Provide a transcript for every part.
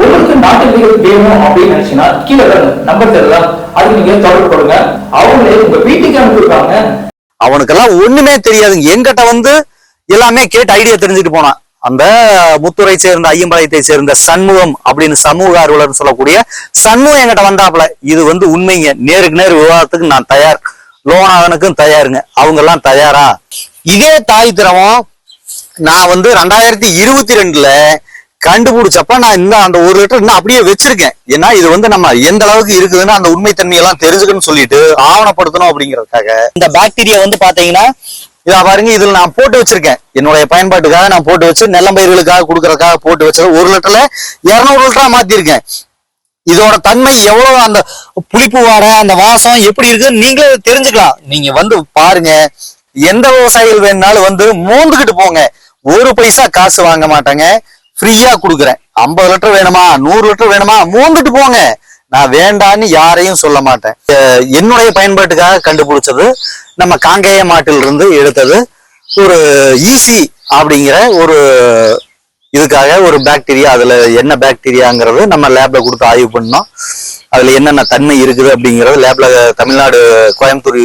உங்களுக்கு நாட்டு விதைகள் வேணும் அப்படின்னு நினைச்சீங்கன்னா கீழே நம்பர் தெரியலாம் அது நீங்க தொடர்பு கொடுங்க அவங்களே உங்க வீட்டுக்கு அனுப்பிடுவாங்க அவனுக்கெல்லாம் ஒண்ணுமே தெரியாதுங்க என்கிட்ட வந்து எல்லாமே கேட்டு ஐடியா தெரிஞ்சுட்டு போனான். அந்த முத்துரை சேர்ந்த ஐயம்பாளையத்தை சேர்ந்த சண்முகம் அப்படின்னு சமூக ஆர்வலர் சொல்லக்கூடிய சண்முகம் என்கிட்ட வந்தாப்புல இது வந்து உண்மைங்க. நேருக்கு நேர் விவாதத்துக்கு நான் தயார். லோனாவனுக்கும் தயாருங்க. அவங்க எல்லாம் தயாரா? இதே தாய் திரவம் நான் வந்து ரெண்டாயிரத்தி இருபத்தி ரெண்டுல கண்டுபிடிச்சப்ப நான் இன்னும் அந்த ஒரு லிட்டர் இன்னும் அப்படியே வச்சிருக்கேன். ஏன்னா இது வந்து நம்ம எந்த அளவுக்கு இருக்குதுன்னு அந்த உண்மைத்தன்மையெல்லாம் தெரிஞ்சுக்கணும்னு சொல்லிட்டு ஆவணப்படுத்தணும் அப்படிங்கறதுக்காக. இந்த பாக்டீரியா வந்து பாத்தீங்கன்னா இதா பாருங்க இதுல நான் போட்டு வச்சிருக்கேன். என்னுடைய பயன்பாட்டுக்காக நான் போட்டு வச்சு நெல்லம்பயிர்களுக்காக கொடுக்கறதுக்காக போட்டு வச்சது ஒரு லிட்டர்ல இருநூறு லிட்டரா மாத்திருக்கேன். இதோட தன்மை எவ்வளவு அந்த புளிப்பு வாடை அந்த வாசம் எப்படி இருக்குன்னு நீங்களே தெரிஞ்சுக்கலாம். நீங்க வந்து பாருங்க எந்த விவசாயிகள் வேணுனாலும் வந்து மோந்துக்கிட்டு போங்க. ஒரு பைசா காசு வாங்க மாட்டாங்க. ஃப்ரீயா கொடுக்குறேன். ஐம்பது லிட்டர் வேணுமா? நூறு லிட்டர் வேணுமா? மூந்துட்டு போங்க. நான் வேண்டான்னு யாரையும் சொல்ல மாட்டேன். என்னுடைய பயன்பாட்டுக்காக கண்டுபிடிச்சது நம்ம காங்கேய மாட்டிலிருந்து எடுத்தது ஒரு ஈசி அப்படிங்கிற ஒரு இதுக்காக ஒரு பாக்டீரியா அதுல என்ன பாக்டீரியாங்கிறது நம்ம லேப்ல கொடுத்து ஆய்வு பண்ணோம். அதுல என்னென்ன தன்மை இருக்குது அப்படிங்கிறது லேப்ல தமிழ்நாடு கோயம்புத்தூர்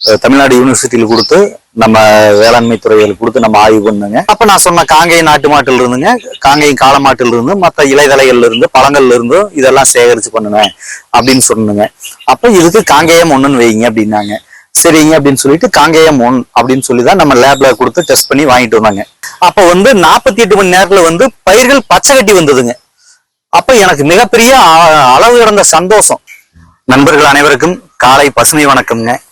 தமிழ்நாடு யூனிவர்சிட்டியில் கொடுத்து நம்ம வேளாண்மை துறையில் கொடுத்து நம்ம ஆய்வு பண்ணுங்க. அப்ப நான் சொன்ன காங்கை நாட்டு மாட்டில் இருந்துங்க காங்கேயம் காளை மாட்டில் இருந்து மற்ற இலைதலைகள்ல இருந்து பழங்கள்ல இருந்து இதெல்லாம் சேகரிச்சு பண்ணுவேன் அப்படின்னு சொன்னுங்க. அப்ப இதுக்கு காங்கேயம் ஒண்ணுன்னு வைங்க அப்படின்னாங்க. சரிங்க அப்படின்னு சொல்லிட்டு காங்கேயம் ஒன் அப்படின்னு சொல்லி தான் நம்ம லேப்ல கொடுத்து டெஸ்ட் பண்ணி வாங்கிட்டு வந்தாங்க. அப்ப வந்து நாற்பத்தி எட்டு மணி நேரத்துல வந்து பயிர்கள் பச்சை கட்டி வந்ததுங்க. அப்ப எனக்கு மிகப்பெரிய அ- அளவு கடந்த சந்தோஷம். நண்பர்கள் அனைவருக்கும் காலை பசுமை வணக்கம்ங்க.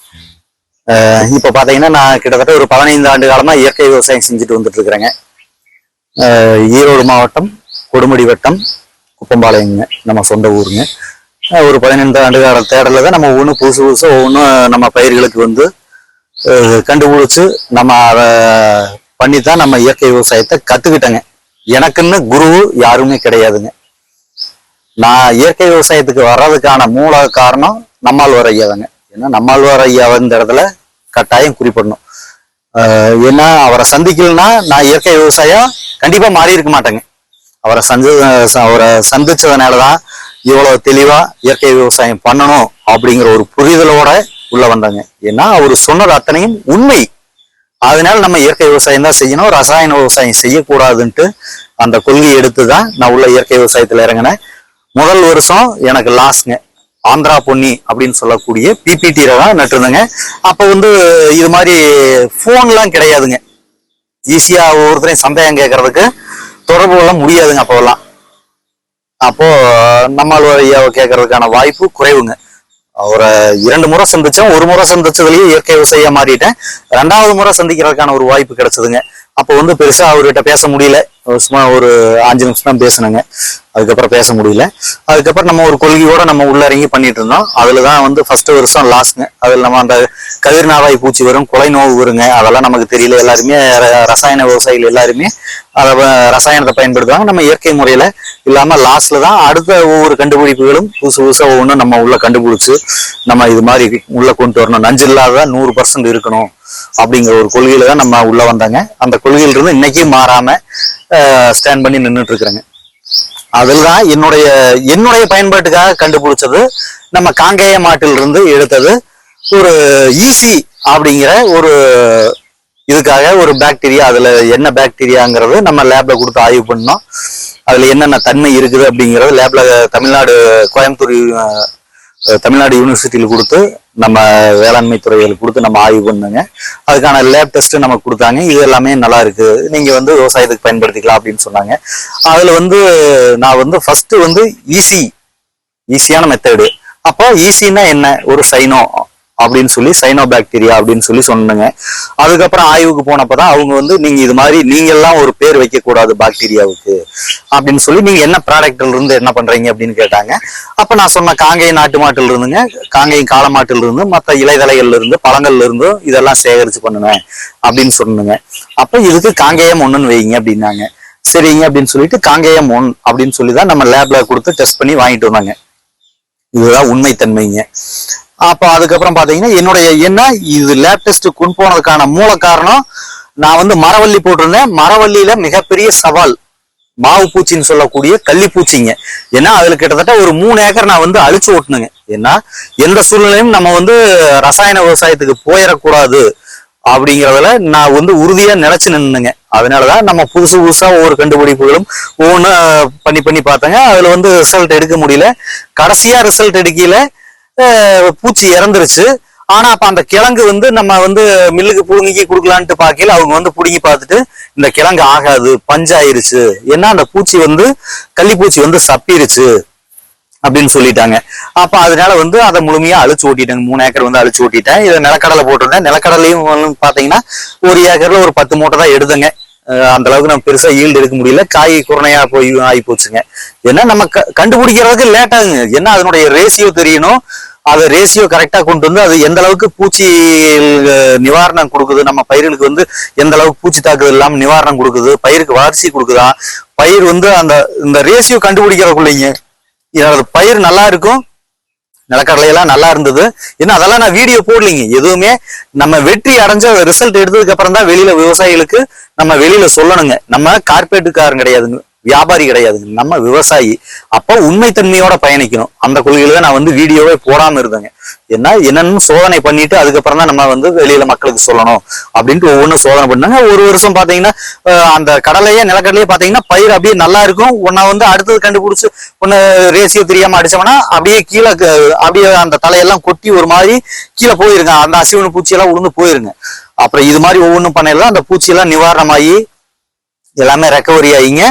இப்போ பார்த்தீங்கன்னா நான் கிட்டத்தட்ட ஒரு பதினைந்து ஆண்டு காலமாக இயற்கை விவசாயம் செஞ்சுட்டு வந்துட்டு இருக்கிறேங்க. ஈரோடு மாவட்டம் கொடுமுடி வட்டம் குப்பம்பாளையங்க நம்ம சொந்த ஊருங்க. ஒரு பதினைந்து ஆண்டு கால தேடலில் தான் நம்ம ஒவ்வொன்றும் புதுசு புதுசாக ஒவ்வொன்றும் நம்ம பயிர்களுக்கு வந்து கண்டுபிடிச்சு நம்ம அதை பண்ணி தான் நம்ம இயற்கை விவசாயத்தை கற்றுக்கிட்டேங்க எனக்குன்னு குரு யாருமே கிடையாதுங்க. நான் இயற்கை விவசாயத்துக்கு வர்றதுக்கான மூல காரணம் நம்மால் ஐயா ஏன்னா நம்மாழ்வார் ஐயா இந்த இடத்துல கட்டாயம் குறிப்பிடணும். ஆஹ் ஏன்னா அவரை சந்திக்கலன்னா நான் இயற்கை விவசாயம் கண்டிப்பா மாறி இருக்க மாட்டேங்க. அவரை சந்தி அவரை சந்திச்சதுனாலதான் இவ்வளவு தெளிவா இயற்கை விவசாயம் பண்ணணும் அப்படிங்கிற ஒரு புரிதலோட உள்ள வந்தாங்க. ஏன்னா அவர் சொன்னது அத்தனையும் உண்மை. அதனால நம்ம இயற்கை விவசாயம் தான் செய்யணும். ரசாயன விவசாயம் செய்யக்கூடாதுன்ட்டு அந்த கொள்கையை எடுத்து தான் நான் உள்ள இயற்கை விவசாயத்துல இறங்கினேன். முதல் வருஷம் எனக்கு லாஸ்ங்க ஆந்திரா பொன்னி அப்படின்னு சொல்லக்கூடிய பிபிடியில தான் நட்டுருந்தேங்க. அப்போ வந்து இது மாதிரி ஃபோன்லாம் கிடையாதுங்க. ஈஸியாக ஒவ்வொருத்தரையும் சந்தேகம் கேட்கறதுக்கு தொடர்பு கொள்ள முடியாதுங்க அப்போல்லாம் அப்போ நம்மால் வழியாக கேட்கறதுக்கான வாய்ப்பு குறைவுங்க. அவரை இரண்டு முறை சந்திச்சேன் ஒரு முறை சந்திச்சதுலயே இயற்கை விவசாயியா மாறிட்டேன். ரெண்டாவது முறை சந்திக்கிறதுக்கான ஒரு வாய்ப்பு கிடைச்சதுங்க. அப்போ வந்து பெருசா அவர்கிட்ட பேச முடியல. சும்மா ஒரு அஞ்சு நிமிஷம் தான் பேசினேங்க. அதுக்கப்புறம் பேச முடியல. அதுக்கப்புறம் நம்ம ஒரு கொள்கையோட நம்ம உள்ள இறங்கி பண்ணிட்டு இருந்தோம். அதுல தான் வந்து ஃபர்ஸ்ட் வருஷம் லாஸ்ட்ங்க அதில் நம்ம அந்த கதிர் நாவாய் பூச்சி வரும் கொலை நோவு வருங்க. அதெல்லாம் நமக்கு தெரியல. எல்லாருமே ர- ரசாயன விவசாயிகள் எல்லாருமே அதை ரசாயனத்தை பயன்படுத்துவாங்க. நம்ம இயற்கை முறையில இல்லாம லாஸ்ட்ல தான் அடுத்த ஒவ்வொரு கண்டுபிடிப்புகளும் புதுசு புதுசாக ஒவ்வொன்றும் நம்ம உள்ள கண்டுபிடிச்சு நம்ம இது மாதிரி உள்ள கொண்டு வரணும். நஞ்சு இல்லாத நூறு பர்சன்ட் இருக்கணும். அப்படிங்கிற ஒரு கொள்கையில தான் நம்ம உள்ள வந்தாங்க. அந்த கொள்கையில இருந்து இன்னைக்கும் மாறாம ஸ்டாண்ட் பண்ணி நின்றுட்டு இருக்கிறேங்க தான் என்னுடைய என்னுடைய பயன்பாட்டுக்காக கண்டுபிடிச்சது நம்ம காங்கேய மாட்டில் இருந்து எடுத்தது ஒரு ஈசி அப்படிங்கிற ஒரு இதுக்காக ஒரு பாக்டீரியா அதுல என்ன பாக்டீரியாங்கிறது நம்ம லேப்ல கொடுத்து ஆய்வு பண்ணோம். அதுல என்னென்ன தன்மை இருக்குது அப்படிங்கிறது லேப்ல தமிழ்நாடு கோயம்புத்தூர் தமிழ்நாடு யூனிவர்சிட்டியில் கொடுத்து நம்ம வேளாண்மை துறையில் கொடுத்து நம்ம ஆய்வு பண்ணுங்க. அதுக்கான லேப் டெஸ்ட் நமக்கு கொடுத்தாங்க. இது எல்லாமே நல்லா இருக்கு. நீங்க வந்து விவசாயத்துக்கு பயன்படுத்திக்கலாம் அப்படின்னு சொன்னாங்க. அதுல வந்து நான் வந்து ஃபர்ஸ்ட் வந்து ஈஸி ஈஸியான மெத்தடு அப்போ ஈஸின்னா என்ன? ஒரு சைனோ அப்படின்னு சொல்லி சைனோ பாக்டீரியா அப்படின்னு சொல்லி சொன்னாங்க. அதுக்கப்புறம் ஆய்வுக்கு போனப்பதான் அவங்க வந்து நீங்க இது மாதிரி நீங்க எல்லாம் ஒரு பேர் வைக்க கூடாது பாக்டீரியாவுக்கு அப்படின்னு சொல்லி நீங்க என்ன ப்ராடக்ட்ல இருந்து என்ன பண்றீங்க? அப்படின்னு கேட்டாங்க. அப்ப நான் சொன்ன காங்கேய நாட்டு மாட்டுல இருந்துங்க காங்கேயம் கால மாட்டுல இருந்து மற்ற இலைதலைகள்ல இருந்து பழங்கள்ல இருந்து இதெல்லாம் சேகரிச்சு பண்ணுவேன் அப்படின்னு சொன்னுங்க. அப்ப இதுக்கு காங்கேயம் ஒண்ணுன்னு வைங்க அப்படின்னாங்க. சரிங்க அப்படின்னு சொல்லிட்டு காங்கேயம் ஒன் அப்படின்னு சொல்லி தான் நம்ம லேப்ல கொடுத்து டெஸ்ட் பண்ணி வாங்கிட்டு வந்தாங்க. இதுதான் உண்மைத்தன்மைங்க. அப்போ அதுக்கப்புறம் பார்த்தீங்கன்னா என்னுடைய என்ன இது லேப் டெஸ்ட் கொண்டு போனதுக்கான மூல காரணம் நான் வந்து மரவள்ளி போட்டிருந்தேன். மரவள்ளியில மிகப்பெரிய சவால் மாவு பூச்சின்னு சொல்லக்கூடிய கள்ளிப்பூச்சிங்க ஏன்னா அதுல கிட்டத்தட்ட ஒரு மூணு ஏக்கர் நான் வந்து அழிச்சு ஓட்டுனுங்க. ஏன்னா எந்த சூழ்நிலையும் நம்ம வந்து ரசாயன விவசாயத்துக்கு போயிடக்கூடாது அப்படிங்கிறதுல நான் வந்து உறுதியா நினைச்சு நின்னுங்க. அதனாலதான் நம்ம புதுசு புதுசா ஒவ்வொரு கண்டுபிடிப்புகளும் ஒவ்வொன்று பண்ணி பண்ணி பார்த்தேங்க. அதுல வந்து ரிசல்ட் எடுக்க முடியல. கடைசியா ரிசல்ட் எடுக்கல. பூச்சி இறந்துருச்சு. ஆனா அப்ப அந்த கிழங்கு வந்து நம்ம வந்து மில்லுக்கு புடுங்கி கொடுக்கலான்ட்டு பார்க்கல அவங்க வந்து புடுங்கி பார்த்துட்டு இந்த கிழங்கு ஆகாது பஞ்சாயிருச்சு. ஏன்னா அந்த பூச்சி வந்து கள்ளிப்பூச்சி வந்து சப்பிருச்சு அப்படின்னு சொல்லிட்டாங்க. அப்ப அதனால வந்து அதை முழுமையா அழிச்சு ஓட்டிட்டாங்க மூணு ஏக்கர் வந்து அழிச்சு ஓட்டிட்டேன். இதை நிலக்கடலை போட்டிருந்தேன். நிலக்கடலையும் வந்து பாத்தீங்கன்னா ஒரு ஏக்கர்ல ஒரு பத்து மூட்டை தான் எடுத்தேங்க. அந்த அளவுக்கு நம்ம பெருசா ஈல்டு எடுக்க முடியல. காய் குறையா போய் ஆகி போச்சுங்க. ஏன்னா நம்ம க- கண்டுபிடிக்கிறதுக்கு லேட் ஆகுங்க. என்ன அதனுடைய ரேஷியோ தெரியணும். அதை ரேசியோ கரெக்டா கொண்டு வந்து அது எந்த அளவுக்கு பூச்சி நிவாரணம் கொடுக்குது நம்ம பயிர்களுக்கு வந்து எந்த அளவுக்கு பூச்சி தாக்குதல் இல்லாமல் நிவாரணம் கொடுக்குது பயிருக்கு வளர்ச்சி கொடுக்குதா? பயிர் வந்து அந்த இந்த ரேஷியோ கண்டுபிடிக்கிறதுக்குள்ளீங்க. எனது பயிர் நல்லா இருக்கும். நிலக்கடலை எல்லாம் நல்லா இருந்தது. ஏன்னா அதெல்லாம் நான் வீடியோ போடலைங்க. எதுவுமே நம்ம வெற்றி அடைஞ்ச ரிசல்ட் எடுத்ததுக்கு அப்புறம் தான் வெளியில விவசாயிகளுக்கு நம்ம வெளியில சொல்லணுங்க. நம்ம கார்பரேட்டுக்காரன் கிடையாதுங்க. வியாபாரி கிடையாதுங்க நம்ம விவசாயி. அப்போ உண்மைத்தன்மையோட பயணிக்கணும். அந்த கொள்கையில தான் நான் வந்து வீடியோவே போடாம இருந்தேங்க. ஏன்னா என்னன்னு சோதனை பண்ணிட்டு அதுக்கப்புறம் தான் நம்ம வந்து வெளியில மக்களுக்கு சொல்லணும் அப்படின்ட்டு ஒவ்வொன்றும் சோதனை பண்ணாங்க. ஒரு வருஷம் பாத்தீங்கன்னா அந்த கடலையே நிலக்கடலையே பாத்தீங்கன்னா பயிர் அப்படியே நல்லா இருக்கும். ஒன்னா வந்து அடுத்தது கண்டுபிடிச்சு ஒன்னு ரேசியோ தெரியாம அடிச்சோம்னா அப்படியே கீழே க- அப்படியே அந்த தலையெல்லாம் கொட்டி ஒரு மாதிரி கீழே போயிருங்க. அந்த அசிவனு பூச்சியெல்லாம் உளுந்து போயிருங்க. அப்புறம் இது மாதிரி ஒவ்வொன்றும் பண்ணையில அந்த பூச்சியெல்லாம் நிவாரணமாகி எல்லாமே ரெக்கவரி ஆகிங்க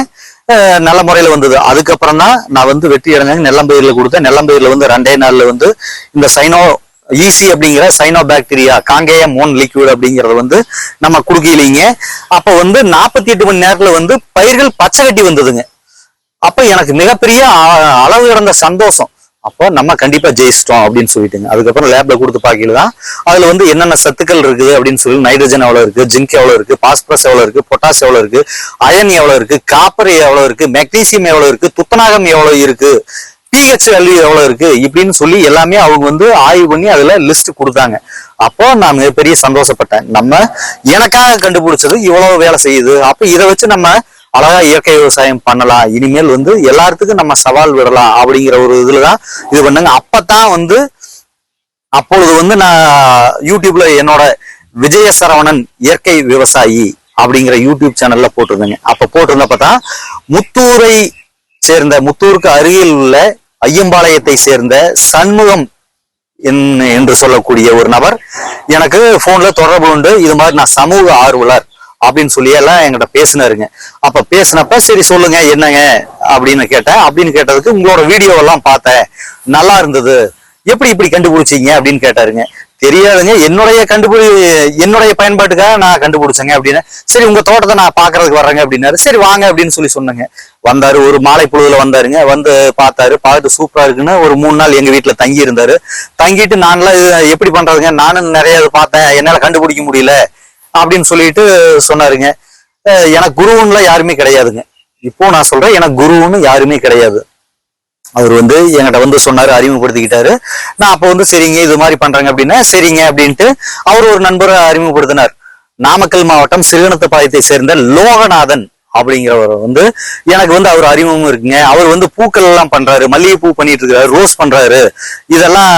நல்ல முறையில் வந்தது. அதுக்கப்புறம் தான் நான் வந்து வெற்றி அடைஞ்சாங்க நெல்லம்பயிரில் கொடுத்தேன். நெல்லம்பயிரில் வந்து ரெண்டே நாளில் வந்து இந்த சைனோ ஈசி அப்படிங்கிற சைனோ பாக்டீரியா காங்கேயம் மோன் லிக்யூட் அப்படிங்கறது வந்து நம்ம குடுக்கலீங்க. அப்போ வந்து நாற்பத்தி எட்டு மணி நேரத்தில் வந்து பயிர்கள் பச்சை கட்டி வந்ததுங்க. அப்போ எனக்கு மிகப்பெரிய அ- அளவு இறந்த சந்தோஷம். அப்போ நம்ம கண்டிப்பா ஜெயிச்சிட்டோம் அப்படின்னு சொல்லிட்டுங்க. அதுக்கப்புறம் லேப்ல கொடுத்து பார்க்கல தான். அதுல வந்து என்னென்ன சத்துக்கள் இருக்குது அப்படின்னு சொல்லி நைட்ரஜன் எவ்வளவு இருக்கு ஜிங்க் எவ்வளவு இருக்கு பாஸ்பரஸ் எவ்வளவு இருக்கு பொட்டாஸ் எவ்வளவு இருக்கு அயன் எவ்வளவு இருக்கு காப்பர் எவ்வளவு இருக்கு மெக்னீசியம் எவ்வளவு இருக்கு துத்தநாகம் எவ்வளவு இருக்கு பிஹெச் வேல்யூ எவ்வளவு இருக்கு இப்படின்னு சொல்லி எல்லாமே அவங்க வந்து ஆய்வு பண்ணி அதுல லிஸ்ட் கொடுத்தாங்க. அப்போ நான் மிகப்பெரிய சந்தோஷப்பட்டேன். நம்ம எனக்காக கண்டுபிடிச்சது இவ்வளவு வேலை செய்யுது. அப்ப இதை வச்சு நம்ம அழகா இயற்கை விவசாயம் பண்ணலாம். இனிமேல் வந்து எல்லாத்துக்கும் நம்ம சவால் விடலாம் அப்படிங்கிற ஒரு இதுலதான் இது பண்ணுங்க. அப்பதான் வந்து அப்பொழுது வந்து நான் யூடியூப்ல என்னோட விஜய சரவணன் இயற்கை விவசாயி அப்படிங்கிற யூடியூப் சேனல்ல போட்டிருந்தேங்க. அப்ப போட்டிருந்தப்ப தான் முத்தூரை சேர்ந்த முத்தூருக்கு அருகில் உள்ள ஐயம்பாளையத்தை சேர்ந்த சண்முகம் என்- என்று சொல்லக்கூடிய ஒரு நபர் எனக்கு போன்ல தொடர்பு உண்டு. இது மாதிரி நான் சமூக ஆர்வலர். அப்படின்னு சொல்லி எல்லாம் எங்கிட்ட பேசினாருங்க. அப்ப பேசினப்ப சரி சொல்லுங்க என்னங்க? அப்படின்னு கேட்டேன். அப்படின்னு கேட்டதுக்கு உங்களோட வீடியோ எல்லாம் பார்த்தேன். நல்லா இருந்தது. எப்படி இப்படி கண்டுபிடிச்சீங்க? அப்படின்னு கேட்டாருங்க. தெரியாதுங்க. என்னுடைய கண்டுபிடி என்னுடைய பயன்பாட்டுக்காக நான் கண்டுபிடிச்சேங்க அப்படின்னு. சரி உங்க தோட்டத்தை நான் பாக்குறதுக்கு வர்றேங்க அப்படின்னாரு. சரி வாங்க அப்படின்னு சொல்லி சொன்னேங்க. வந்தாரு ஒரு மாலை பொழுதுல வந்தாருங்க. வந்து பார்த்தாரு. பார்த்துட்டு சூப்பரா இருக்குன்னு ஒரு மூணு நாள் எங்க வீட்டுல தங்கி இருந்தாரு தங்கிட்டு நான்லாம் எப்படி பண்றதுங்க? நானும் நிறைய பார்த்தேன். என்னால கண்டுபிடிக்க முடியல. அப்படின்னு சொல்லிட்டு சொன்னாருங்க. எனக்கு குருவுன்னுலாம் யாருமே கிடையாதுங்க. இப்போ நான் சொல்றேன் எனக்கு குருவுன்னு யாருமே கிடையாது. அவர் வந்து என்கிட்ட வந்து சொன்னாரு அறிமுகப்படுத்திக்கிட்டாரு. நான் அப்போ வந்து சரிங்க இது மாதிரி பண்றேங்க அப்படின்னா சரிங்க அப்படின்ட்டு அவர் ஒரு நண்பரை அறிமுகப்படுத்தினார். நாமக்கல் மாவட்டம் சிறுவனத்துப்பாளையத்தை சேர்ந்த லோகநாதன் அப்படிங்கிறவர் வந்து எனக்கு வந்து அவர் அறிமுகம் இருக்குங்க. அவர் வந்து பூக்கள் எல்லாம் பண்றாரு மல்லிகைப்பூ பண்ணிட்டு இருக்கிறாரு ரோஸ் பண்றாரு. இதெல்லாம்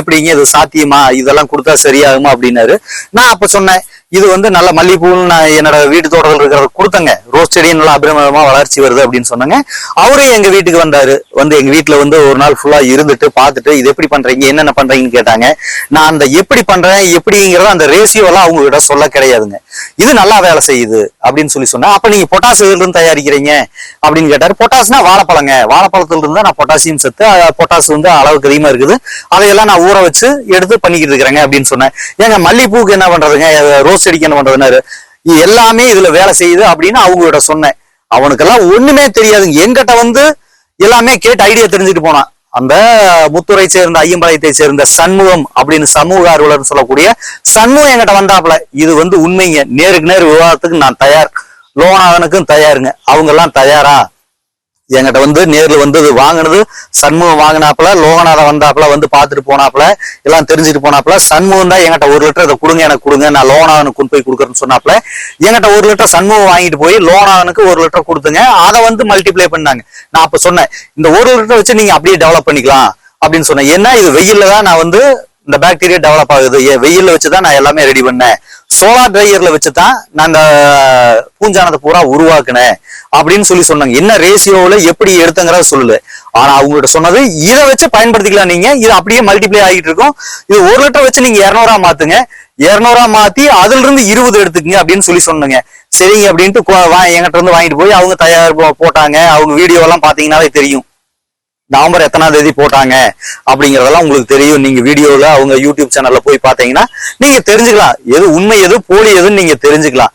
எப்படிங்க இது சாத்தியமா? இதெல்லாம் கொடுத்தா சரியாகுமா அப்படின்னாரு. நான் அப்ப சொன்னேன் இது வந்து நல்ல மல்லிகைப்பூன்னு நான் என்னோட வீட்டு தோட்டத்தில் இருக்கிறத கொடுத்தங்க. ரோஸ் செடியும் நல்லா அபிரமமாக வளர்ச்சி வருது அப்படின்னு சொன்னாங்க. அவரும் எங்கள் வீட்டுக்கு வந்தாரு. வந்து எங்கள் வீட்டில் வந்து ஒரு நாள் ஃபுல்லாக இருந்துட்டு பார்த்துட்டு இது எப்படி பண்ணுறீங்க என்னென்ன பண்ணுறீங்கன்னு கேட்டாங்க. நான் அந்த எப்படி பண்ணுறேன் எப்படிங்கிறத அந்த ரேசியோலாம் எல்லாம் அவங்க கிட்ட சொல்ல கிடையாதுங்க. இது நல்லா வேலை செய்யுது அப்படின்னு சொல்லி சொன்னேன். அப்போ நீங்கள் பொட்டாசு இருந்து தயாரிக்கிறீங்க? அப்படின்னு கேட்டார். பொட்டாஸ்னா வாழைப்பழங்க. வாழைப்பழத்துல இருந்து நான் பொட்டாசியம் சத்து அஹ், பொட்டாஸ் வந்து அளவுக்கு அதிகமாக இருக்குது. அதையெல்லாம் நான் ஊற வச்சு எடுத்து பண்ணிக்கிட்டு இருக்கிறேங்க அப்படின்னு சொன்னேன். ஏங்க மல்லிகைப்பூக்கு என்ன பண்ணுறதுங்க ரோஸ் செடிக்கு என்ன எல்லாமே இதுல வேலை செய்யுது அப்படின்னு அவங்ககிட்ட சொன்னேன். அவனுக்கெல்லாம் ஒண்ணுமே தெரியாதுங்க. எங்கிட்ட வந்து எல்லாமே கேட்டு ஐடியா தெரிஞ்சுட்டு போனான். அந்த முத்துரை சேர்ந்த ஐயம்பாளையத்தை சேர்ந்த சண்முகம் அப்படின்னு சமூக அறுவலர்னு சொல்லக்கூடிய சண்முகம் என்கிட்ட வந்தாப்புல. இது வந்து உண்மைங்க. நேருக்கு நேர் விவாதத்துக்கு நான் தயார். லோனாதனுக்கும் தயாருங்க. அவங்க எல்லாம் தயாரா? என்கிட்ட வந்து நேரில் வந்து வாங்கினது சண்முகம் வாங்கினாப்புல லோகநாதன் வந்தாப்புல வந்து பார்த்துட்டு போனாப்புல எல்லாம் தெரிஞ்சுட்டு போனாப்புல சண்முகம் தான் என்கிட்ட ஒரு லிட்டர் இதை கொடுங்க எனக்கு கொடுங்க நான் லோகநாதனுக்கு கொண்டு போய் கொடுக்குறேன்னு சொன்னாப்புல என்கிட்ட ஒரு லிட்டர் சண்முகம் வாங்கிட்டு போய் லோகநாதனுக்கு ஒரு லிட்டர் கொடுத்துங்க அதை வந்து மல்டிப்ளை பண்ணாங்க. நான் அப்போ சொன்னேன் இந்த ஒரு லிட்டர் வச்சு நீங்க அப்படியே டெவலப் பண்ணிக்கலாம் அப்படின்னு சொன்னேன். ஏன்னா இது வெயில்ல தான் நான் வந்து இந்த பாக்டீரியா டெவலப் ஆகுது. வெயில்ல வச்சு தான் நான் எல்லாமே ரெடி பண்ணேன். சோலார் ட்ரையர்ல வச்சு தான் பூஞ்சானத்தை பூரா உருவாக்குனேன் அப்படின்னு சொல்லி சொன்னாங்க. என்ன ரேசியோவில் எப்படி எடுத்தங்கிறத சொல்லல. ஆனா அவங்ககிட்ட சொன்னது இதை வச்சு பயன்படுத்திக்கலாம் நீங்க. இது அப்படியே மல்டிப்ளை ஆகிட்டு இருக்கும். இது ஒரு லிட்டர் வச்சு நீங்க இரநூறா மாத்துங்க. இரநூறா மாத்தி அதுல இருந்து இருபது எடுத்துக்கங்க அப்படின்னு சொல்லி சொன்னாங்க. சரிங்க அப்படின்ட்டு வா என்கிட்ட இருந்து வாங்கிட்டு போய் அவங்க தயார் போ- போட்டாங்க. அவங்க வீடியோ எல்லாம் பாத்தீங்கன்னாவே தெரியும். நவம்பர் எத்தனாம் தேதி போட்டாங்க அப்படிங்கறதெல்லாம் உங்களுக்கு தெரியும். நீங்க வீடியோல அவங்க யூடியூப் சேனல்ல போய் பாத்தீங்கன்னா நீங்க தெரிஞ்சுக்கலாம். எது உண்மை எது போலி எதுன்னு நீங்க தெரிஞ்சுக்கலாம்.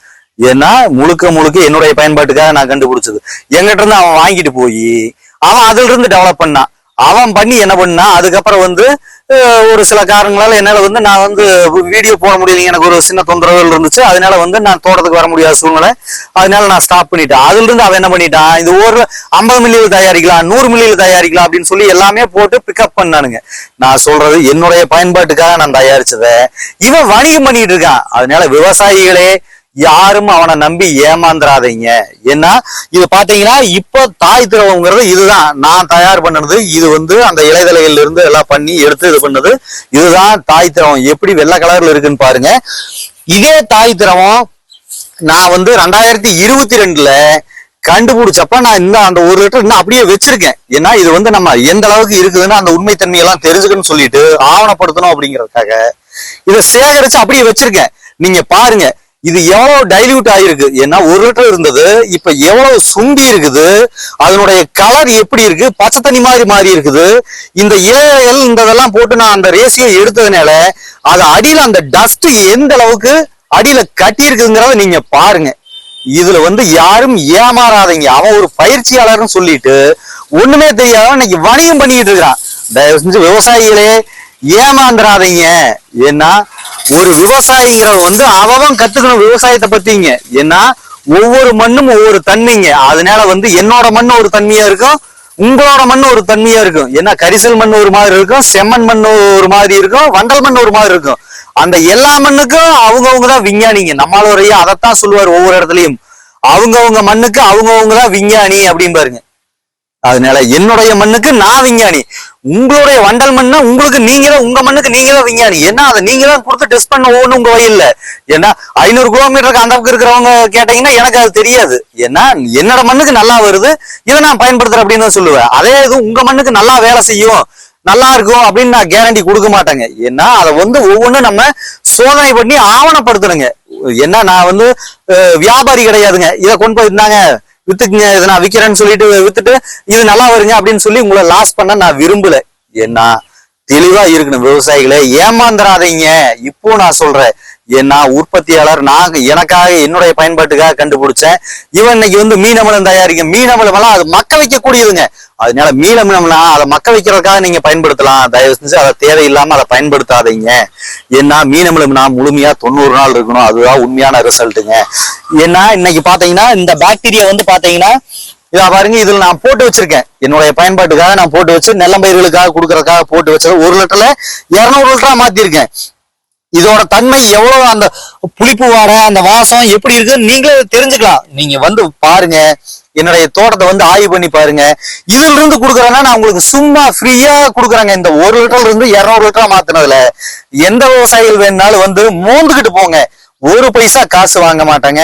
ஏன்னா முழுக்க முழுக்க என்னுடைய பயன்பாட்டுக்காக நான் கண்டுபிடிச்சது. எங்கிட்ட இருந்து அவன் வாங்கிட்டு போய் அவன் அதுல இருந்து டெவலப் பண்ணான். அவன் பண்ணி என்ன பண்ணா? அதுக்கப்புறம் வந்து ஒரு சில காரணங்களால என்னால வந்து நான் வந்து வீடியோ போட முடியலைங்க எனக்கு ஒரு சின்ன தொந்தரவுகள் இருந்துச்சு. அதனால வந்து நான் தோட்டத்துக்கு வர முடியாத சூழ்நிலை. அதனால நான் ஸ்டாப் பண்ணிட்டேன். அதுல இருந்து அவன் என்ன பண்ணிட்டான் இது ஒரு ஐம்பது மில்லியில் தயாரிக்கலாம் நூறு மில்லியில் தயாரிக்கலாம் அப்படின்னு சொல்லி எல்லாமே போட்டு பிக்கப் பண்ணானுங்க. நான் சொல்றது என்னுடைய பயன்பாட்டுக்காக நான் தயாரிச்சதை. இவன் வணிகம் பண்ணிட்டு இருக்கான். அதனால விவசாயிகளே யாரும் அவனை நம்பி ஏமாந்துடாதீங்க ஏன்னா இது பாத்தீங்கன்னா இப்போ தாய் திரவங்கிறது இதுதான். நான் தயார் பண்ணது இது வந்து அந்த இலைதலையில இருந்து எல்லாம் பண்ணி எடுத்து இது பண்ணது இதுதான் தாய் திரவம் எப்படி வெள்ளை கலர்ல இருக்குன்னு பாருங்க. இதே தாய் திரவம் நான் வந்து ரெண்டாயிரத்தி இருபத்தி ரெண்டுல கண்டுபிடிச்சப்ப நான் இந்த அந்த ஒரு லிட்டர் இன்னும் அப்படியே வச்சிருக்கேன். ஏன்னா இது வந்து நம்ம எந்த அளவுக்கு இருக்குதுன்னு அந்த உண்மை தன்மையெல்லாம் தெரிஞ்சுக்கணும்னு சொல்லிட்டு ஆவணப்படுத்தணும் அப்படிங்கறதுக்காக இதை சேகரிச்சு அப்படியே வச்சிருக்கேன். நீங்க பாருங்க இது எவ்வளவு டைல்யூட் ஆகிருக்கு ஏன்னா ஒரு லிட்டர் இருந்தது இப்ப எவ்வளவு சுண்டி இருக்குது? அதனுடைய கலர் எப்படி இருக்கு? பச்சை தண்ணி மாதிரி மாறி இருக்குது. இந்த ஏஎல் இந்த இதெல்லாம் போட்டு நான் அந்த ரேசியோ எடுத்ததுனால அது அடியில அந்த டஸ்ட் எந்த அளவுக்கு அடியில கட்டி இருக்குங்கிறத நீங்க பாருங்க. இதுல வந்து யாரும் ஏமாறாதீங்க. அவன் ஒரு பயிற்சியாளர்னு சொல்லிட்டு ஒண்ணுமே தெரியாத இன்னைக்கு வணிகம் பண்ணிட்டு இருக்கிறான். தயவு செஞ்சு விவசாயிகளே ஏமாந்துடாதீங்க ஏன்னா ஒரு விவசாயிங்கிறவன் வந்து அவன் கத்துக்கணும் விவசாயத்தை பத்திங்க. ஏன்னா ஒவ்வொரு மண்ணும் ஒவ்வொரு தன்மைங்க அதனால வந்து என்னோட மண் ஒரு தன்மையா இருக்கும் உங்களோட மண் ஒரு தன்மையா இருக்கும். ஏன்னா கரிசல் மண் ஒரு மாதிரி இருக்கும் செம்மண் மண் ஒரு மாதிரி இருக்கும் வண்டல் மண் ஒரு மாதிரி இருக்கும். அந்த எல்லா மண்ணுக்கும் அவங்கவுங்க தான் விஞ்ஞானிங்க. நம்மளோடைய அதைத்தான் சொல்லுவார் ஒவ்வொரு இடத்துலயும். அவங்கவுங்க மண்ணுக்கு அவங்கவங்க தான் விஞ்ஞானி அப்படிம்பாருங்க. அதனால என்னுடைய மண்ணுக்கு நான் விஞ்ஞானி. உங்களுடைய வண்டல் மண்ணா உங்களுக்கு நீங்களே உங்க மண்ணுக்கு நீங்களே விஞ்ஞானி. ஏன்னா அதை நீங்க தான் கொடுத்து டெஸ்ட் பண்ண ஒவ்வொன்றும் உங்க வயல்ல ஏன்னா ஐநூறு கிலோமீட்டருக்கு அந்த பக்கம் இருக்கிறவங்க கேட்டீங்கன்னா எனக்கு அது தெரியாது. ஏன்னா என்னோட மண்ணுக்கு நல்லா வருது இதை நான் பயன்படுத்துறேன் அப்படின்னு தான் சொல்லுவேன். அதே இது உங்க மண்ணுக்கு நல்லா வேலை செய்யும் நல்லா இருக்கும் அப்படின்னு நான் கேரண்டி கொடுக்க மாட்டேங்க. ஏன்னா அதை வந்து ஒவ்வொன்றும் நம்ம சோதனை பண்ணி ஆவணப்படுத்தணுங்க. ஏன்னா நான் வந்து வியாபாரி கிடையாதுங்க. இதை கொண்டு போயிருந்தாங்க. வித்துக்குங்க இதை நான் விற்கிறேன்னு சொல்லிட்டு வித்துட்டு இது நல்லா வருங்க அப்படின்னு சொல்லி உங்களை லாஸ் பண்ண நான் விரும்பல. ஏன்னா தெளிவா இருக்கணும் விவசாயிகளை. ஏமாந்துடாதீங்க இப்போ நான் சொல்றேன். நான் உற்பத்தியாளர் நான் எனக்காக என்னுடைய பயன்பாட்டுக்காக கண்டுபிடிச்சேன். இவன் இன்னைக்கு வந்து மீனமலம் தயாரிக்க மீனமலம் எல்லாம் அது மக்க வைக்கக்கூடியதுங்க. அதனால மீனமலம்னா அதை மக்க வைக்கிறதுக்காக நீங்க பயன்படுத்தலாம். தயவு செஞ்சு அதை தேவையில்லாம அதை பயன்படுத்தாதீங்க. ஏன்னா நான் முழுமையா தொண்ணூறு நாள் இருக்கணும். அதுதான் உண்மையான ரிசல்ட்டுங்க ஏன்னா இன்னைக்கு பாத்தீங்கன்னா இந்த பாக்டீரியா வந்து பாத்தீங்கன்னா இதா பாருங்க இதுல நான் போட்டு வச்சிருக்கேன். என்னுடைய பயன்பாட்டுக்காக நான் போட்டு வச்சு நெல்லம்பயிர்களுக்காக கொடுக்கறதுக்காக போட்டு வச்சது ஒரு லிட்டர்ல இருநூறு லிட்டரா மாத்திருக்கேன். இதோட தன்மை எவ்வளவு? அந்த புளிப்பு வாட அந்த வாசம் எப்படி இருக்குன்னு நீங்களே தெரிஞ்சுக்கலாம். நீங்க வந்து பாருங்க. என்னுடைய தோட்டத்தை வந்து ஆய்வு பண்ணி பாருங்க. இதுல இருந்து கொடுக்குறேன்னா நான் உங்களுக்கு சும்மா ஃப்ரீயா கொடுக்குறாங்க. இந்த ஒரு லிட்டர்ல இருந்து இருநூறு லிட்டரா மாத்தினதுல. எந்த விவசாயிகள் வேணுனாலும் வந்து மோந்துக்கிட்டு போங்க. ஒரு பைசா காசு வாங்க மாட்டேங்க.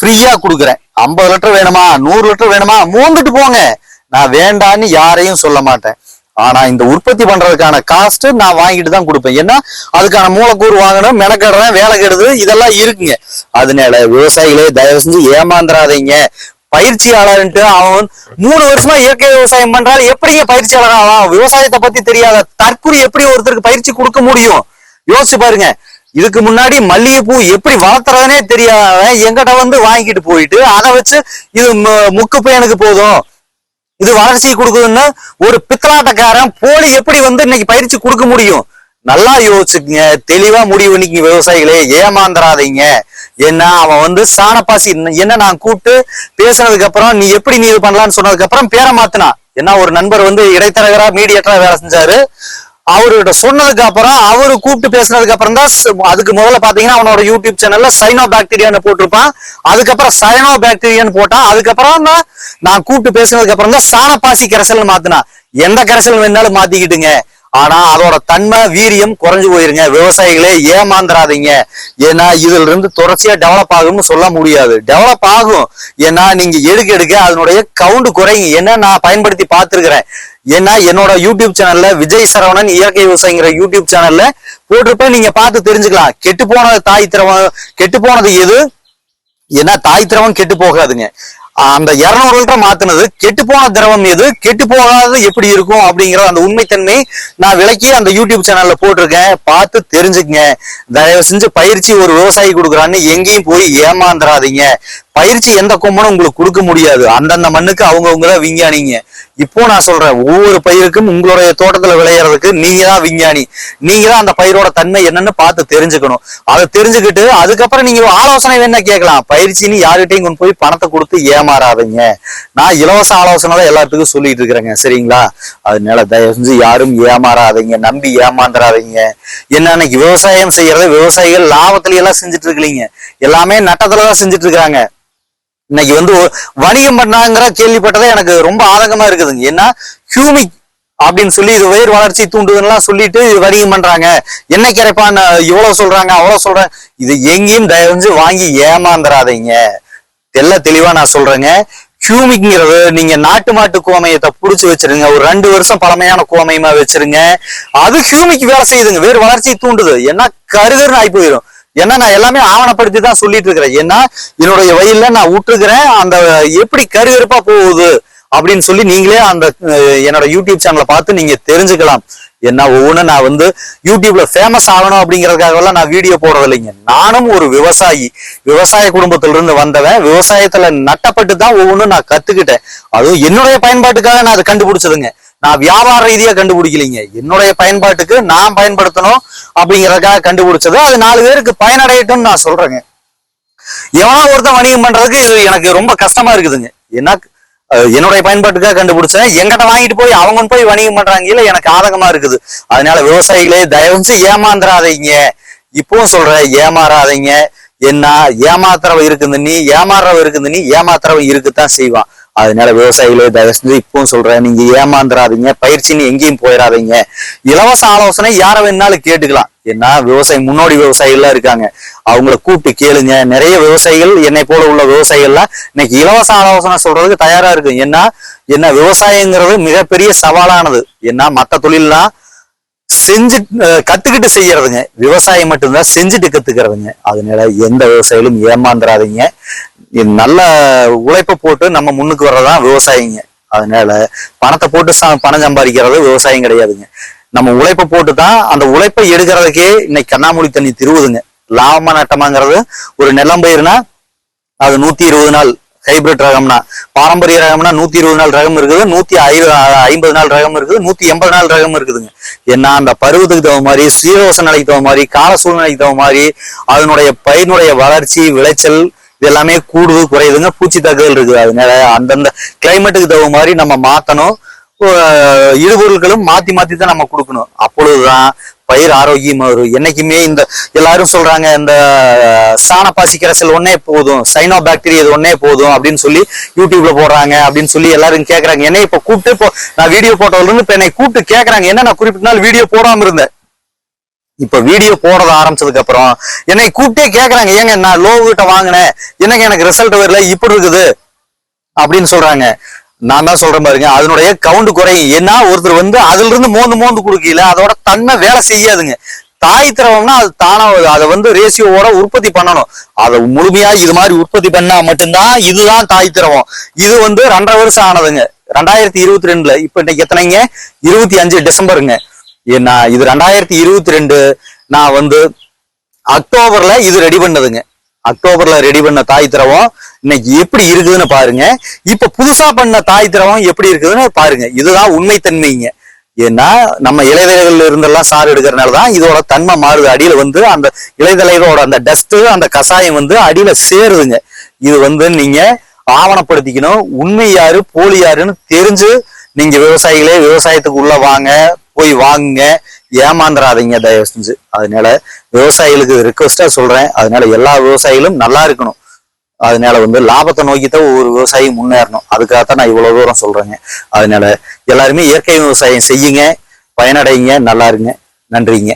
ஃப்ரீயா கொடுக்குறேன். ஐம்பது லிட்டர் வேணுமா? நூறு லிட்டர் வேணுமா? மூந்துட்டு போங்க. நான் வேண்டான்னு யாரையும் சொல்ல மாட்டேன். ஆனா இந்த உற்பத்தி பண்றதுக்கான காஸ்ட் நான் வாங்கிட்டு தான் கொடுப்பேன். ஏன்னா அதுக்கான மூலக்கூறு வாங்கணும் மெனக்கடுறேன் வேலை கெடுது இதெல்லாம் இருக்குங்க. அதனால விவசாயிகளே தயவு செஞ்சு ஏமாந்துடாதீங்க பயிற்சியாளர்ன்ட்டு அவன் மூணு வருஷமா இயற்கை விவசாயம் பண்றாரு எப்படிங்க பயிற்சியாளர் ஆவான்? விவசாயத்தை பத்தி தெரியாத தற்கொலை எப்படி ஒருத்தருக்கு பயிற்சி கொடுக்க முடியும்? யோசிச்சு பாருங்க. இதுக்கு முன்னாடி மல்லிகைப்பூ எப்படி வளர்த்துறதுனே தெரியாத எங்கிட்ட வந்து வாங்கிட்டு போயிட்டு அதை வச்சு இது மு- முக்கு பையனுக்கு போதும். இது வளர்ச்சியை கொடுக்குதுன்னு ஒரு பித்தலாட்டக்காரன் போலி எப்படி வந்து இன்னைக்கு பயிற்சி கொடுக்க முடியும்? நல்லா யோசிச்சுக்குங்க. தெளிவா முடிவு நீங்க விவசாயிகளே. ஏமாந்துடாதீங்க ஏன்னா அவன் வந்து சாணப்பாசி என்ன நான் கூப்பிட்டு பேசுனதுக்கு அப்புறம் நீ எப்படி நீ இது பண்ணலாம்னு சொன்னதுக்கு அப்புறம் பேரை மாத்தினா என்ன ஒரு நண்பர் வந்து இடைத்தரகரா மீடியேட்டரா வேலை செஞ்சாரு. அவர்கிட்ட சொன்னதுக்கு அப்புறம் அவரு கூப்பிட்டு பேசினதுக்கு அப்புறம் தான் அதுக்கு முதல்ல பாத்தீங்கன்னா அவனோட யூடியூப் சேனல்ல சைனோ பாக்டீரியான்னு போட்டிருப்பான். அதுக்கப்புறம் சைனோ பாக்டீரியான்னு போட்டான். அதுக்கப்புறம் தான் நான் கூப்பிட்டு பேசினதுக்கு அப்புறம் தான் சாணப்பாசி கரைசல் மாத்தினா எந்த கரைசல் வேணாலும் மாத்திக்கிட்டுங்க. ஆனா அதோட தன்மை வீரியம் குறைஞ்சு போயிருங்க. விவசாயிகளே ஏமாந்துடாதீங்க ஏன்னா இதுல இருந்து தொடர்ச்சியா டெவலப் ஆகும்னு சொல்ல முடியாது. டெவலப் ஆகும். ஏன்னா நீங்க எடுக்க எடுக்க அதனுடைய கவுண்ட் குறையும். ஏன்னா நான் பயன்படுத்தி பார்த்திருக்கிறேன்? ஏன்னா என்னோட யூடியூப் சேனல்ல விஜய் சரவணன் இயற்கை விவசாயிங்கிற யூடியூப் சேனல்ல போட்டிருப்பேன் நீங்க பார்த்து தெரிஞ்சுக்கலாம். கெட்டு போனது தாய் திரவம் கெட்டு போனது எது? ஏன்னா தாய் திரவம் கெட்டு போகாதுங்க. அந்த இருநூறு லிட்டர் மாத்தினது கெட்டு போன திரவம் எது? கெட்டு போகாதது எப்படி இருக்கும் அப்படிங்கிற அந்த உண்மைத்தன்மை நான் விளக்கி அந்த யூடியூப் சேனல்ல போட்டிருக்கேன். பார்த்து தெரிஞ்சுக்கங்க. தயவு செஞ்சு பயிற்சி ஒரு விவசாயி கொடுக்குறான்னு எங்கேயும் போய் ஏமாந்துடாதீங்க பயிற்சி எந்த கொம்பனும் உங்களுக்கு கொடுக்க முடியாது. அந்தந்த மண்ணுக்கு அவங்கவுங்க தான் விஞ்ஞானிங்க. இப்போ நான் சொல்றேன் ஒவ்வொரு பயிருக்கும் உங்களுடைய தோட்டத்துல விளையறதுக்கு நீங்க தான் விஞ்ஞானி. நீங்க தான் அந்த பயிரோட தன்மை என்னன்னு பார்த்து தெரிஞ்சுக்கணும். அதை தெரிஞ்சுக்கிட்டு அதுக்கப்புறம் நீங்க ஆலோசனை வேணா கேட்கலாம். பயிற்சின்னு யாருகிட்டையும் கொண்டு போய் பணத்தை கொடுத்து ஏமாறாதீங்க. நான் இலவச ஆலோசனை தான் எல்லாத்துக்கும் சொல்லிட்டு இருக்கிறேங்க சரிங்களா? அதனால தயவு செஞ்சு யாரும் ஏமாறாதீங்க நம்பி ஏமாந்துடாதீங்க என்ன விவசாயம் செய்யறது? விவசாயிகள் லாபத்துல எல்லாம் செஞ்சுட்டு இருக்கலீங்க எல்லாமே நட்டத்துல தான் செஞ்சுட்டு இருக்காங்க இன்னைக்கு வந்து வணிகம் பண்ணாங்கிற கேள்விப்பட்டதே எனக்கு ரொம்ப ஆதங்கமா இருக்குதுங்க. ஏன்னா ஹியூமிக் அப்படின்னு சொல்லி இது உயிர் வளர்ச்சி தூண்டுதுன்னெலாம் சொல்லிட்டு இது வணிகம் பண்றாங்க. என்ன கிடைப்பான்னு இவ்வளவு சொல்றாங்க அவ்வளவு சொல்றாங்க இது எங்கேயும் தயவு செஞ்சு வாங்கி ஏமாந்துடாதீங்க தெல்ல தெளிவா நான் சொல்றேங்க. ஹியூமிக்ங்கிறது நீங்க நாட்டு மாட்டு கோமையத்தை புடிச்சு வச்சிருங்க. ஒரு ரெண்டு வருஷம் பழமையான கோமயமா வச்சிருங்க. அது ஹியூமிக் வேலை செய்யுதுங்க. வேறு வளர்ச்சி தூண்டுது. ஏன்னா கருகருன்னு ஆகி போயிடும் ஏன்னா நான் எல்லாமே ஆவணப்படுத்தி தான் சொல்லிட்டு இருக்கிறேன் ஏன்னா என்னுடைய வயல்ல நான் விட்டுருக்கிறேன் அந்த எப்படி கருகருப்பா போகுது அப்படின்னு சொல்லி நீங்களே அந்த என்னோட யூடியூப் சேனலை பார்த்து நீங்க தெரிஞ்சுக்கலாம். என்ன ஒவ்வொன்றும் நான் வந்து யூடியூப்ல ஃபேமஸ் ஆகணும் அப்படிங்கறதுக்காகலாம் நான் வீடியோ போடுறது இல்லைங்க நானும் ஒரு விவசாயி. விவசாய குடும்பத்துல இருந்து வந்தவன். விவசாயத்துல நட்டப்பட்டு தான் ஒவ்வொன்றும் நான் கத்துக்கிட்டேன். அதுவும் என்னுடைய பயன்பாட்டுக்காக நான் அதை கண்டுபிடிச்சதுங்க. நான் வியாபார ரீதியா கண்டுபிடிக்கலைங்க. என்னுடைய பயன்பாட்டுக்கு நான் பயன்படுத்தணும் அப்படிங்கறதுக்காக கண்டுபிடிச்சது. அது நாலு பேருக்கு பயனடையட்டும்னு நான் சொல்றேங்க. எவனா ஒருத்தன் வணிகம் பண்றதுக்கு இது எனக்கு ரொம்ப கஷ்டமா இருக்குதுங்க. என்ன என்னுடைய பயன்பாட்டுக்காக கண்டுபிடிச்சேன். எங்கிட்ட வாங்கிட்டு போய் அவங்க போய் வணிகம் பண்றாங்க இல்ல எனக்கு ஆதகமா இருக்குது. அதனால விவசாயிகளே தயவு செஞ்சு ஏமாந்துடாதீங்க இப்பவும் சொல்றேன் ஏமாறாதீங்க. என்ன ஏமாத்துறவ இருக்குது நீ ஏமாறுறவ இருக்குது நீ ஏமாத்துறவ இருக்குத்தான் செய்வான். அதனால விவசாயிகளே தயவு செஞ்சு இப்பவும் சொல்றேன். நீங்க ஏமாந்துடாதீங்க பயிற்சின்னு எங்கேயும் போயிடாதீங்க. இலவச ஆலோசனை யாரை வேணாலும் கேட்டுக்கலாம். ஏன்னா விவசாயி முன்னோடி விவசாயிகள்லாம் இருக்காங்க. அவங்கள கூப்பிட்டு கேளுங்க. நிறைய விவசாயிகள் என்னை போல உள்ள விவசாயிகள்லாம் இன்னைக்கு இலவச ஆலோசனை சொல்றதுக்கு தயாரா இருக்கு. ஏன்னா என்ன விவசாயங்கிறது மிகப்பெரிய சவாலானது. ஏன்னா மத்த தொழில்லாம் செஞ்சு கத்துக்கிட்டு செய்யறதுங்க. விவசாயம் மட்டும்தான் செஞ்சுட்டு கத்துக்கிறதுங்க. அதனால எந்த விவசாயிகளும் ஏமாந்துடாதீங்க நல்ல உழைப்பை போட்டு நம்ம முன்னுக்கு வர்றதுதான் விவசாயிங்க. அதனால பணத்தை போட்டு ச- பணம் சம்பாதிக்கிறது விவசாயம் கிடையாதுங்க. நம்ம உழைப்பை போட்டு தான் அந்த உழைப்பை எடுக்கிறதுக்கே இன்னைக்கு கண்ணாமூலி தண்ணி திருவுதுங்க. லாபமா நட்டமாங்கிறது ஒரு நிலம் பயிர்னா அது நூத்தி இருபது நாள் ஹைபிரிட் ரகம்னா பாரம்பரிய ரகம்னா நூத்தி இருபது நாள் ரகம் இருக்குது நூத்தி ஐ- ஐம்பது நாள் ரகம் இருக்குது நூத்தி எண்பது நாள் ரகம் இருக்குதுங்க. ஏன்னா அந்த பருவத்துக்கு தகுந்த மாதிரி சீரோச நிலைக்கு தகுந்த மாதிரி கால சூழ்நிலைக்கு தகுந்த மாதிரி அதனுடைய பயிரினுடைய வளர்ச்சி விளைச்சல் இது எல்லாமே கூடுது குறையுதுங்க. பூச்சி தாக்குதல் இருக்குது. அதனால அந்தந்த கிளைமேட்டுக்கு தகுந்த மாதிரி நம்ம மாற்றணும் இடுபொருட்களும் மாற்றி மாற்றி தான் நம்ம கொடுக்கணும். அப்பொழுதுதான் பயிர் ஆரோக்கியமாக வரும். என்னைக்குமே இந்த எல்லாரும் சொல்றாங்க இந்த சாணப்பாசி கரைசல் ஒன்னே போதும். சைனோ பாக்டீரியா இது ஒன்னே போதும் அப்படின்னு சொல்லி யூடியூப்ல போடுறாங்க அப்படின்னு சொல்லி எல்லாரும் கேட்குறாங்க என்னை இப்போ கூப்பிட்டு இப்போ நான் வீடியோ போட்டதுல இருந்து என்னை கூப்பிட்டு கேட்குறாங்க என்ன நான் குறிப்பிட்ட நாள் வீடியோ போடாம இருந்தேன். இப்ப வீடியோ போடுறது ஆரம்பிச்சதுக்கு அப்புறம் என்னை கூப்பிட்டே கேக்குறாங்க ஏங்க நான் லோ கிட்ட வாங்கினேன். என்னங்க எனக்கு ரிசல்ட் வரல? இப்படி இருக்குது. அப்படின்னு சொல்றாங்க. நான் தான் சொல்றேன் பாருங்க அதனுடைய கவுண்ட் குறையும் ஏன்னா ஒருத்தர் வந்து அதுல இருந்து மோந்து மோந்து கொடுக்கல அதோட தன்மை வேலை செய்யாதுங்க. தாய் திரவம்னா அது தானா அதை வந்து ரேஷியோவோட உற்பத்தி பண்ணணும். அதை முழுமையா இது மாதிரி உற்பத்தி பண்ணா மட்டும்தான் இதுதான் தாய் திரவம். இது வந்து ரெண்டரை வருஷம் ஆனதுங்க. ரெண்டாயிரத்தி இருபத்தி ரெண்டுல இப்ப இன்னைக்கு எத்தனைங்க? இருபத்தி அஞ்சு டிசம்பருங்க. ஏன்னா இது ரெண்டாயிரத்தி இருபத்தி ரெண்டு நான் வந்து அக்டோபர்ல இது ரெடி பண்ணதுங்க. அக்டோபர்ல ரெடி பண்ண தாய் திரவம் இன்னைக்கு எப்படி இருக்குதுன்னு பாருங்க. இப்ப புதுசா பண்ண தாய் திரவம் எப்படி இருக்குதுன்னு பாருங்க. இதுதான் உண்மைத்தன்மைங்க. ஏன்னா நம்ம இலைதலைகள்ல இருந்தெல்லாம் சாறு எடுக்கிறனால தான் இதோட தன்மை மாறுது. அடியில வந்து அந்த இலைதலைகளோட அந்த டஸ்ட் அந்த கஷாயம் வந்து அடியில சேருதுங்க. இது வந்து நீங்க ஆவணப்படுத்திக்கணும். உண்மை யாரு போலி யாருன்னு தெரிஞ்சு நீங்க விவசாயிகளே விவசாயத்துக்கு உள்ள வாங்க. போய் வாங்குங்க. ஏமாந்துடாதீங்க தயவு செஞ்சு. அதனால விவசாயிகளுக்கு ரிக்வஸ்டா சொல்றேன். அதனால எல்லா விவசாயிகளும் நல்லா இருக்கணும். அதனால வந்து லாபத்தை நோக்கி தான் ஒவ்வொரு விவசாயி முன்னேறணும். அதுக்காகத்தான் நான் இவ்வளவு தூரம் சொல்றேங்க. அதனால எல்லாருமே இயற்கை விவசாயம் செய்யுங்க. பயனடைங்க. நல்லா இருங்க. நன்றிங்க.